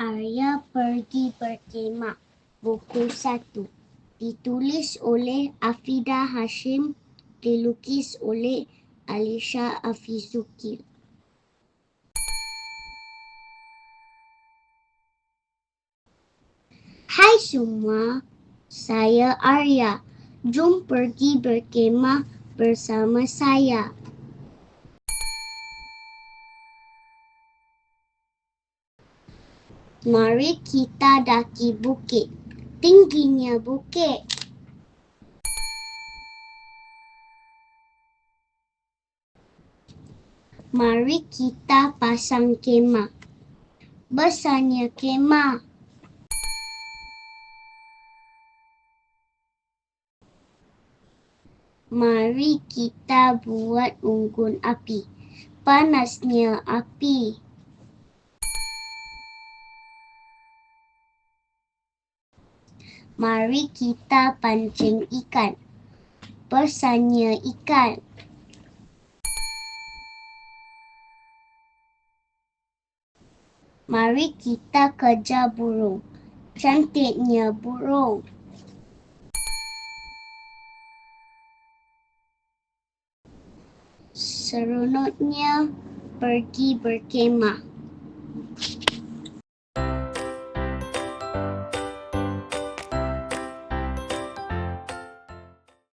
Arya pergi berkhemah. Buku satu. Ditulis oleh Afida Hashim. Dilukis oleh Alisha Afizuki. Hai semua, saya Arya. Jom pergi berkhemah bersama saya. Mari kita daki bukit. Tingginya bukit. Mari kita pasang kemah. Besarnya kemah. Mari kita buat unggun api. Panasnya api. Mari kita pancing ikan. Besarnya ikan. Mari kita kejar burung. Cantiknya burung. Seronoknya pergi berkhemah.